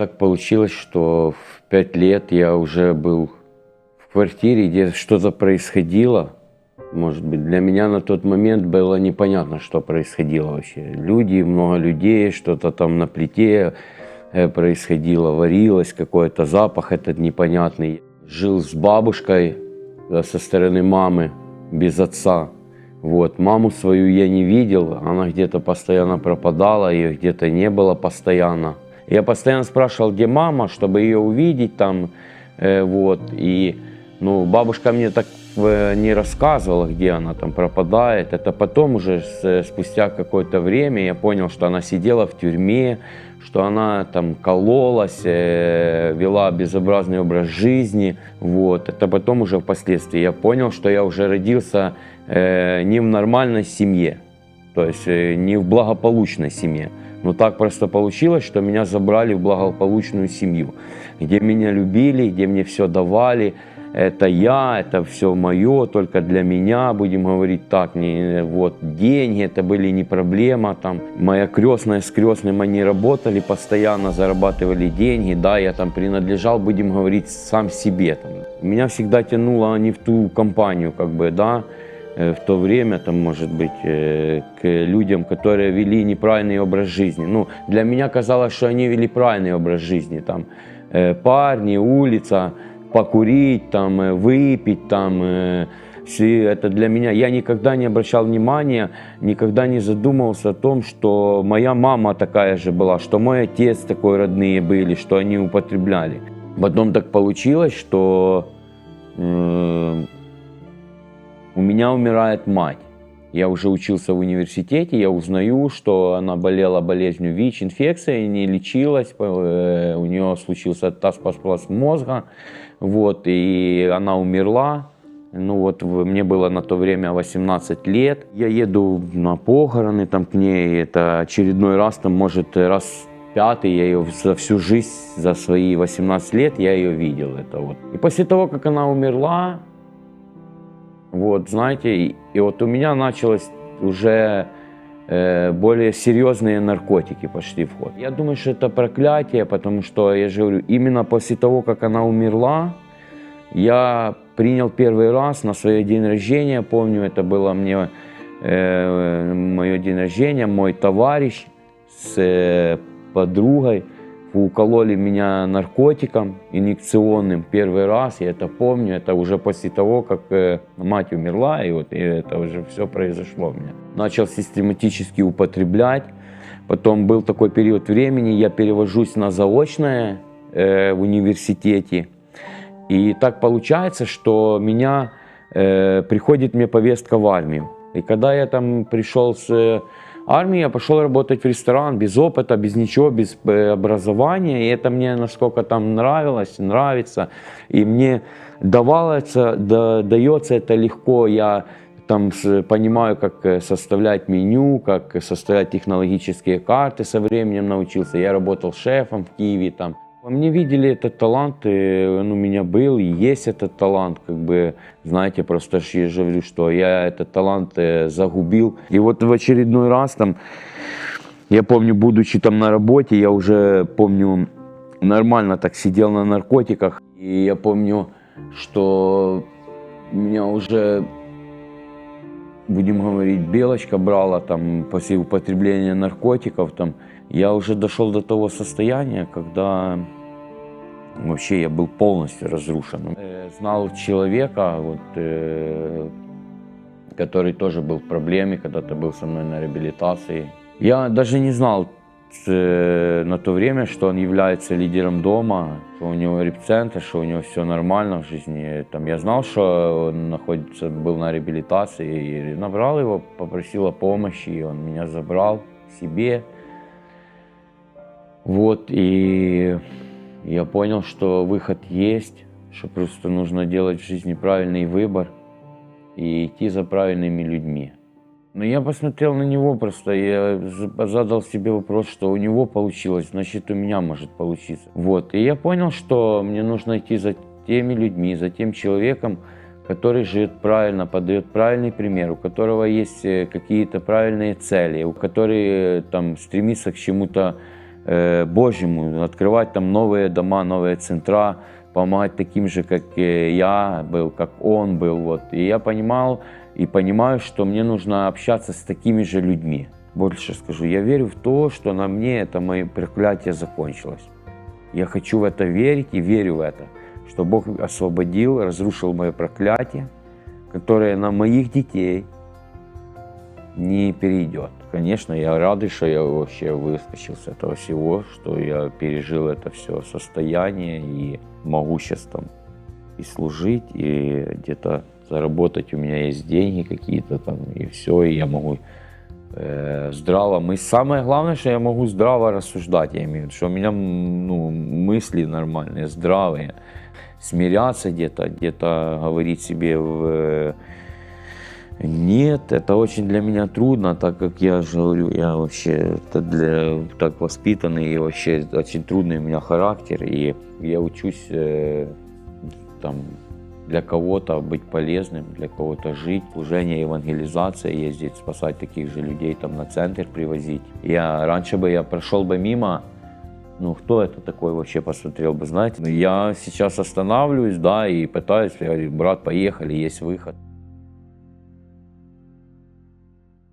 Так получилось, что в пять лет я уже был в квартире, где что-то происходило. Может быть, для меня на тот момент было непонятно, что происходило вообще. Люди, много людей, что-то там на плите э, происходило, варилось, какой-то запах этот непонятный. Жил с бабушкой да, со стороны мамы, без отца. Вот. Маму свою я не видел, она где-то постоянно пропадала, ее где-то не было постоянно. Я постоянно спрашивал, где мама, чтобы ее увидеть там, э, вот. И, ну, бабушка мне так э, не рассказывала, где она там пропадает. Это потом уже с, спустя какое-то время я понял, что она сидела в тюрьме, что она там кололась, э, вела безобразный образ жизни. Вот. Это потом уже впоследствии я понял, что я уже родился э, не в нормальной семье, то есть э, не в благополучной семье. Но так просто получилось, что меня забрали в благополучную семью, где меня любили, где мне все давали. Это я, это все мое, только для меня, будем говорить так. Не, вот деньги, это были не проблема. Там моя крестная с крестным они работали, постоянно зарабатывали деньги. Да, я там принадлежал, будем говорить, сам себе. Там. Меня всегда тянуло не в ту компанию, как бы, да. Э, в то время, там, может быть, э, к людям, которые вели неправильный образ жизни. Ну, для меня казалось, что они вели правильный образ жизни. Там, э, парни, улица, покурить, там, выпить, там, все это для меня. Я никогда не обращал внимания, никогда не задумывался о том, что моя мама такая же была, что мой отец такой родные были, что они употребляли. Потом так получилось, что э, у меня умирает мать. Я уже учился в университете, я узнаю, что она болела болезнью ВИЧ, инфекция, не лечилась, э, у нее случился тасплас мозга, вот, и она умерла. Ну вот, мне было на то время 18 лет. Я еду на похороны там к ней, это очередной раз, там, может, раз пятый, я ее за всю жизнь, за свои 18 лет я ее видел. Это вот. И после того, как она умерла, вот, знаете, и, и вот у меня началось уже э, более серьезные наркотики пошли в ход. Я думаю, что это проклятие, потому что, я же говорю, именно после того, как она умерла, я принял первый раз на свое день рождения, помню, это было мне э, мое день рождения, мой товарищ с э, подругой, укололи меня наркотиком инъекционным первый раз, я это помню, это уже после того, как э, мать умерла, и вот и это уже все произошло у меня. Начал систематически употреблять, потом был такой период времени, я перевожусь на заочное э, в университете, и так получается, что меня э, приходит мне повестка в армию. И когда я там пришел с армии я пошел работать в ресторан без опыта, без ничего, без э, образования. И это мне насколько там нравилось, нравится. И мне давалось, да, дается это легко. Я там понимаю, как э, составлять меню, как составлять технологические карты со временем научился. Я работал шефом в Киеве там. Мне видели этот талант, и он у меня был, и есть этот талант, как бы, знаете, просто я же говорю, что я этот талант э, загубил. И вот в очередной раз там, я помню, будучи там на работе, я уже помню, нормально так сидел на наркотиках, и я помню, что меня уже, будем говорить, белочка брала там после употребления наркотиков там, я уже дошел до того состояния, когда вообще я был полностью разрушен. Э, знал человека, вот, э, который тоже был в проблеме, когда-то был со мной на реабилитации. Я даже не знал на то время, что он является лидером дома, что у него репцентр, что у него все нормально в жизни. Там, я знал, что он находится, был на реабилитации, и набрал его, попросил о помощи, и он меня забрал себе. Вот, и я понял, что выход есть, что просто нужно делать в жизни правильный выбор и идти за правильными людьми. Но я посмотрел на него просто, я задал себе вопрос, что у него получилось, значит у меня может получиться. Вот, и я понял, что мне нужно идти за теми людьми, за тем человеком, который живет правильно, подает правильный пример, у которого есть э, какие-то правильные цели, у которого э, там стремится к чему-то э, Божьему, открывать там новые дома, новые центра, помогать таким же, как э, я был, как он был. Вот. И я понимал и понимаю, что мне нужно общаться с такими же людьми. Больше скажу, я верю в то, что на мне это мое проклятие закончилось. Я хочу в это верить и верю в это, что Бог освободил, разрушил мое проклятие, которое на моих детей не перейдет. Конечно, я рад, что я вообще выскочил с этого всего, что я пережил это все состояние и могу сейчас там и служить, и где-то заработать. У меня есть деньги какие-то там, и все, и я могу э, здраво мыслить. Самое главное, что я могу здраво рассуждать, я имею в виду, что у меня ну, мысли нормальные, здравые. Смиряться где-то, где-то говорить себе в нет, это очень для меня трудно, так как я же говорю, я вообще для, так воспитанный и вообще очень трудный у меня характер, и я учусь э, там для кого-то быть полезным, для кого-то жить, служение, евангелизация, ездить, спасать таких же людей, там на центр привозить. Я раньше бы я прошел бы мимо, ну, кто это такой вообще посмотрел бы, знаете. Я сейчас останавливаюсь, да, и пытаюсь, я говорю, брат, поехали, есть выход.